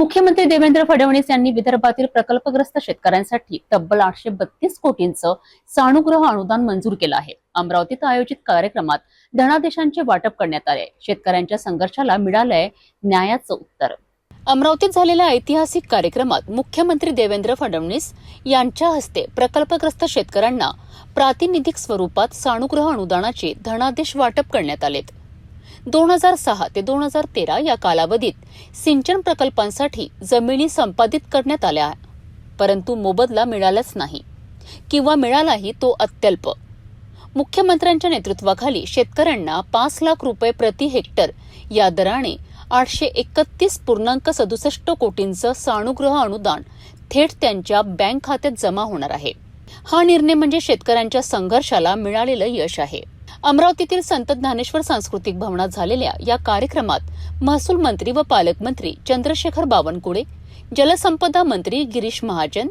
मुख्यमंत्री देवेंद्र फडणवीस यांनी विदर्भातील प्रकल्पग्रस्त शेतकऱ्यांसाठी तब्बल आठशे बत्तीस कोटींचं सानुग्रह अनुदान मंजूर केलं आहे. अमरावतीत आयोजित कार्यक्रमात धनादेशांचे वाटप करण्यात आले. शेतकऱ्यांच्या संघर्षाला मिळालंय न्यायाचं उत्तर. अमरावतीत झालेल्या ऐतिहासिक कार्यक्रमात मुख्यमंत्री देवेंद्र फडणवीस यांच्या हस्ते प्रकल्पग्रस्त शेतकऱ्यांना प्रातिनिधिक स्वरूपात सानुग्रह अनुदानाचे धनादेश वाटप करण्यात आलेत. दोन हजार सहा ते दोन हजार तेरा या कालावधीत सिंचन प्रकल्पांसाठी जमिनी संपादित करण्यात आल्या. परंतु मोबदला मिळालाच नाही किंवा मिळालाही तो अत्यल्प. मुख्यमंत्र्यांच्या नेतृत्वाखाली शेतकऱ्यांना पाच लाख रुपये प्रति हेक्टर या दराने आठशे एकतीस पूर्णांक सदुसष्ट कोटींचं सानुग्रह अनुदान थेट त्यांच्या बँक खात्यात जमा होणार आहे. हा निर्णय म्हणजे शेतकऱ्यांच्या संघर्षाला मिळालेलं यश आहे. अमरावतीतील संत ज्ञानेश्वर सांस्कृतिक भवनात झालेल्या या कार्यक्रमात महसूल मंत्री व पालकमंत्री चंद्रशेखर बावनकुळे जलसंपदा मंत्री गिरीश महाजन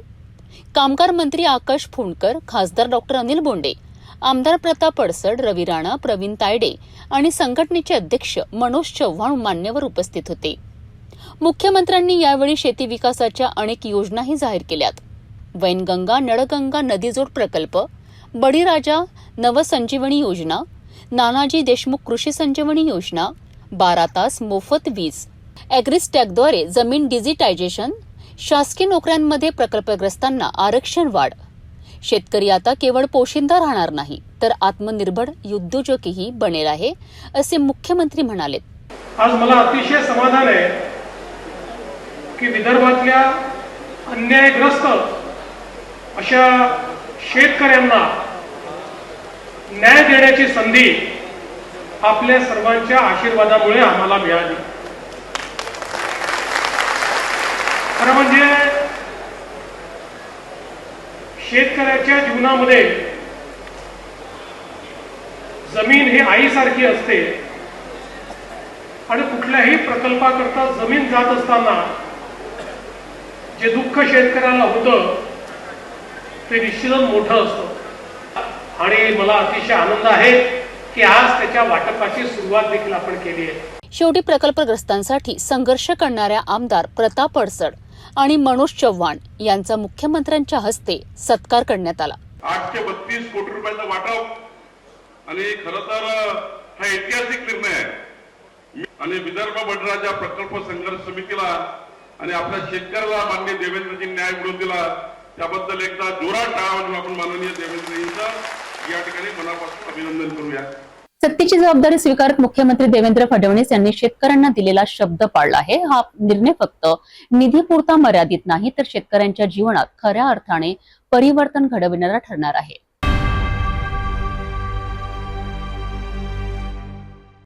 कामगार मंत्री आकाश फुंडकर खासदार डॉक्टर अनिल बोंडे आमदार प्रताप अडसड रवी राणा प्रवीण तायडे आणि संघटनेचे अध्यक्ष मनोज चव्हाण मान्यवर उपस्थित होते. मुख्यमंत्र्यांनी यावेळी शेती विकासाच्या अनेक योजनाही जाहीर केल्यात. वैनगंगा नळगंगा नदीजोड प्रकल्प बळीराजा नवसंजीवनी योजना नानाजी देशमुख कृषी संजीवनी योजना बारा तास मोफत वीज अॅग्रिस्टॅगद्वारे जमीन डिजिटायझेशन शासकीय नोकऱ्यांमध्ये प्रकल्पग्रस्तांना आरक्षण वाढ. शेतकरी आता केवळ पोशिंदा राहणार नाही तर आत्मनिर्भर उद्योजकही बनेल आहे असे मुख्यमंत्री म्हणाले आज मला अतिशय समाधान आहे की विदर्भातल्या अन्यायग्रस्त अशा शेतकऱ्यांना न्याय देण्याची संधी आपल्या सर्वांच्या आशीर्वादामुळे आम्हाला मिळाली. खरं म्हणजे शेतकऱ्याच्या जीवनामध्ये जमीन ही आईसारखी असते. आणि कुठल्याही प्रकल्पाकरता जमीन जात असताना जे दुःख शेतकऱ्याला होतं ते निश्चितच मोठं असतं. आणि मला अतिशय आनंद आहे की आज त्याच्या वाटपाची सुरुवात देखील आपण केली आहे. शेवटी प्रकल्पग्रस्तांसाठी संघर्ष करणाऱ्या आमदार प्रताप अडसड आणि मनोज चव्हाण यांचा मुख्यमंत्र्यांच्या हस्ते सत्कार करण्यात आला. आठशे बत्तीस कोटी रुपयाचं वाटप. आणि खरं तर हा ऐतिहासिक निर्णय आहे. आणि विदर्भ बडराजा प्रकल्प संघर्ष समितीला आणि आपल्या शेतकऱ्याला मान्य देवेंद्रजी न्याय मिळवून दिला. त्याबद्दल एकदा जोरात टाळा वाजवून आपण माननीय देवेंद्रजींचं या ठिकाणी मनापासून अभिनंदन करूया. सत्तेची जबाबदारी स्वीकारत मुख्यमंत्री देवेंद्र फडणवीस यांनी शेतकऱ्यांना दिलेला शब्द पाळला आहे. हा निर्णय फक्त निधीपुरता मर्यादित नाही तर शेतकऱ्यांच्या जीवनात खऱ्या अर्थाने परिवर्तन घडविणारा ठरणार आहे.